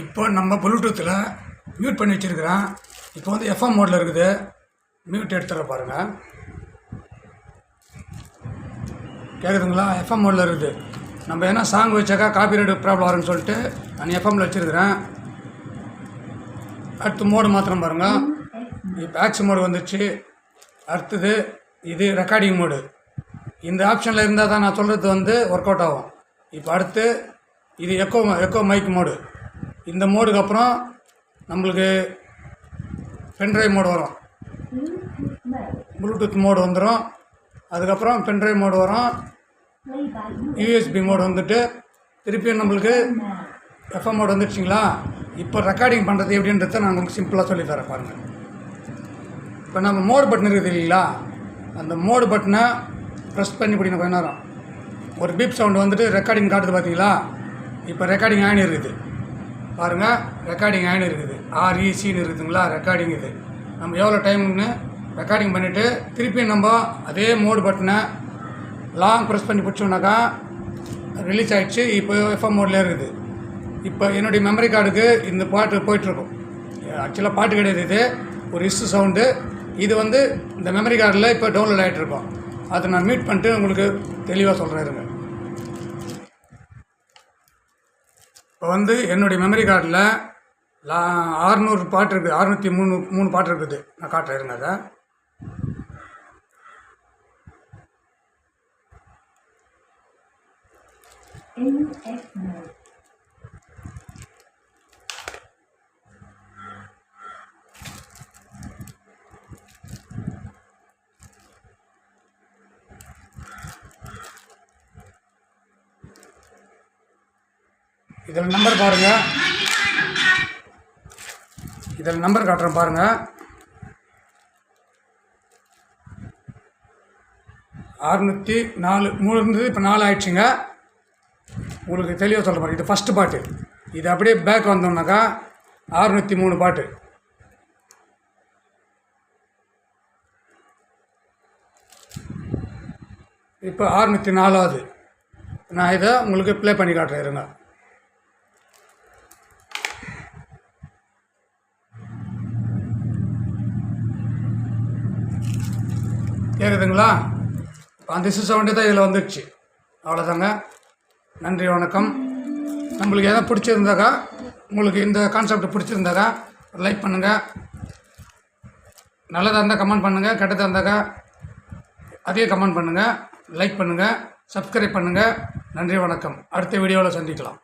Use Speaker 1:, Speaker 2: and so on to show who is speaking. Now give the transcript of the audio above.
Speaker 1: இப்போ நம்ம ப்ளூடூத்தில் மியூட் பண்ணி வச்சுருக்கிறேன். இப்போ வந்து எஃப்எம் மோடில் இருக்குது. மியூட் எடுத்துட பாருங்கள் கேட்குதுங்களா எஃப்எம் மோடில் இருக்குது. நம்ம என்ன சாங் வச்சாக்கா காப்பிரைட் ப்ராப்ளம் வரும்னு சொல்லிட்டு நான் எஃப்எம்மில் வச்சுருக்கிறேன். அடுத்து மோடு மாத்திரம் பாருங்கள் இப்போ ஆக்ஸ் மோடு வந்துச்சு. அடுத்தது இது ரெக்கார்டிங் மோடு இந்த ஆப்ஷனில் இருந்தால் தான் நான் சொல்கிறது வந்து ஒர்க் அவுட் ஆகும். இப்போ அடுத்து இது எக்கோ எக்கோ மைக் மோடு இந்த மோடுக்கு அப்புறம் நம்மளுக்கு பென்ட்ரைவ் மோடு வரும். ப்ளூடூத் மோடு வந்துடும் அதுக்கப்புறம் பென்ட்ரைவ் மோடு வரும். யூஎஸ்பி மோடு வந்துட்டு திருப்பியும் நம்மளுக்கு எஃப்எம் மோடு வந்துடுச்சிங்களா இப்போ ரெக்கார்டிங் பண்ணுறது எப்படின்றத நான் உங்களுக்கு சிம்பிளாக சொல்லித்தரேன் பாருங்கள் இப்போ நம்ம மோடு பட்டன் இருக்குது இல்லைங்களா? அந்த மோடு பட்டனை ப்ரெஸ் பண்ணி பிடிக்கணும் கொஞ்ச நேரம். ஒரு பீப் சவுண்டு வந்துட்டு ரெக்கார்டிங் காட்டுது பார்த்தீங்களா இப்போ ரெக்கார்டிங் ஆன் இருக்குது. பாருங்கள் ரெக்கார்டிங் ஆன் இருக்குது. ஆர்இசின்னு e, இருக்குதுங்களா? ரெக்கார்டிங் இது. நம்ம எவ்வளோ டைம்னு ரெக்கார்டிங் பண்ணிவிட்டு திருப்பி நம்ம அதே மோடு பட்டனை லாங் ப்ரெஸ் பண்ணி பிடிச்சோம்னாக்கா ரிலீஸ் ஆகிடுச்சு இப்போ எஃப்எம் மோட்லேயே இருக்குது. இப்போ என்னுடைய மெமரி கார்டுக்கு இந்த பாட்டு போயிட்டுருக்கும். ஆக்சுவலாக பாட்டு கிடையாது இது. ஒரு இஸ்ஸு சவுண்டு இது வந்து இந்த மெமரி கார்டில் இப்போ டவுன்லோட் ஆகிட்டு இருக்கோம் அதை நான் மீட் பண்ணிட்டு உங்களுக்கு தெளிவாக சொல்கிறேன் இருங்க. இப்போ வந்து என்னுடைய மெமரி கார்டில் லா ஆறுநூறு பாட்டு இருக்குது. அறுநூற்றி மூணு மூணு பாட்டு இருக்குது. நான் காட்டுறேன் இருங்க அதை.
Speaker 2: NF mode.
Speaker 1: இதில் நம்பர் பாருங்கள் இதில் நம்பர் காட்டுறேன் பாருங்கள் அறுநூற்றி நாலு மூணு இருந்தது இப்போ நாலு ஆயிடுச்சுங்க. உங்களுக்கு தெளிவாக சொல்ல மாதிரி இது ஃபஸ்ட்டு பாட்டு. இது அப்படியே பேக் வந்தோம்னாக்கா அறுநூற்றி மூணு பாட்டு. இப்போ அறுநூற்றி நாலாவது. நான் இதை உங்களுக்கு ப்ளே பண்ணி காட்டுறேன் இருங்க. கேட்குதுங்களா அந்த இசு சவுண்டு தான் இதில் வந்துடுச்சு. அவ்வளோதாங்க நன்றி வணக்கம். நம்மளுக்கு எதாவது பிடிச்சிருந்தாக்கா உங்களுக்கு இந்த கான்செப்ட் பிடிச்சிருந்தாக்கா லைக் பண்ணுங்கள் நல்லதாக இருந்தால் கமெண்ட் பண்ணுங்கள் கெட்டதாக இருந்தாக்கா அதே கமெண்ட் பண்ணுங்கள் லைக் பண்ணுங்கள் சப்ஸ்கிரைப் பண்ணுங்கள் நன்றி வணக்கம். அடுத்த வீடியோவில் சந்திக்கலாம்.